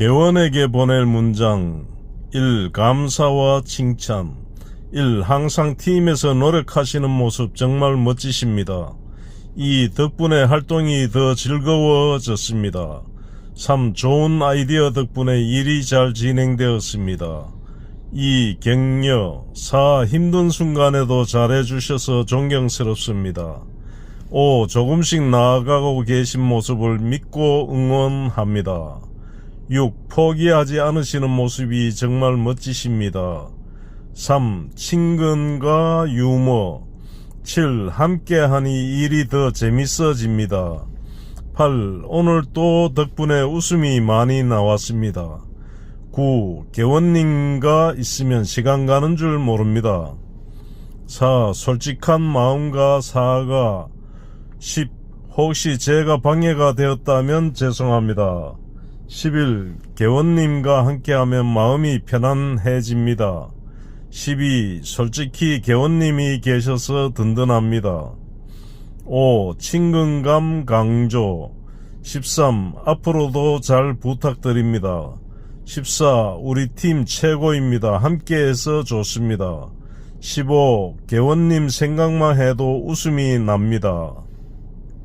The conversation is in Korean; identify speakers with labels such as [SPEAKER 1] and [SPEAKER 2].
[SPEAKER 1] 개원에게 보낼 문장 1. 감사와 칭찬 1. 항상 팀에서 노력하시는 모습 정말 멋지십니다. 2. 덕분에 활동이 더 즐거워졌습니다. 3. 좋은 아이디어 덕분에 일이 잘 진행되었습니다. 2. 격려 4. 힘든 순간에도 잘해주셔서 존경스럽습니다. 5. 조금씩 나아가고 계신 모습을 믿고 응원합니다. 6. 포기하지 않으시는 모습이 정말 멋지십니다. 3. 친근과 유머 7. 함께하니 일이 더 재밌어집니다. 8. 오늘 또 덕분에 웃음이 많이 나왔습니다. 9. 개원님과 있으면 시간 가는 줄 모릅니다. 4. 솔직한 마음과 사과 10. 혹시 제가 방해가 되었다면 죄송합니다. 11. 개원님과 함께하면 마음이 편안해집니다. 12. 솔직히 개원님이 계셔서 든든합니다. 5. 친근감 강조 13. 앞으로도 잘 부탁드립니다. 14. 우리 팀 최고입니다. 함께해서 좋습니다. 15. 개원님 생각만 해도 웃음이 납니다.